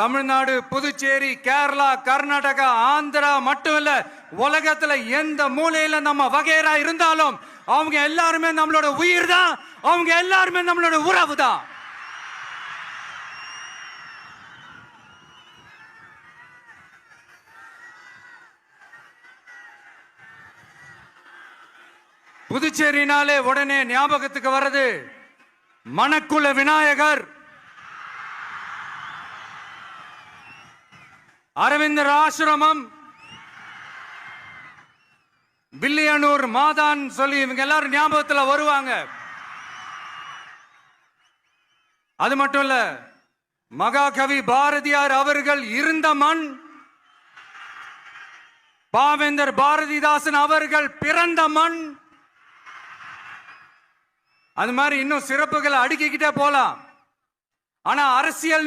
தமிழ்நாடு புதுச்சேரி கேரளா கர்நாடகா ஆந்திரா மட்டும் இல்ல உலகத்துல எந்த மூலையில நம்ம வகையரா இருந்தாலும் அவங்க எல்லாருமே நம்மளோட உயிர் தான் அவங்க எல்லாருமே நம்மளோட உறவு தான் புதுச்சேரினாலே உடனே ஞாபகத்துக்கு வர்றது மணக்குள விநாயகர். அரவிந்தர் ஆசிரமம். வில்லியனூர் மாதான் சொல்லி இவங்க எல்லாரும் ஞாபகத்துல வருவாங்க. அது மட்டும் இல்ல மகாகவி பாரதியார் அவர்கள் இருந்த மண் பாவேந்தர் பாரதிதாசன் அவர்கள் பிறந்த மண். அது மாதிரி இன்னும் சிறப்புகளை அடுக்கிக்கிட்டே போலாம். ஆனா அரசியல்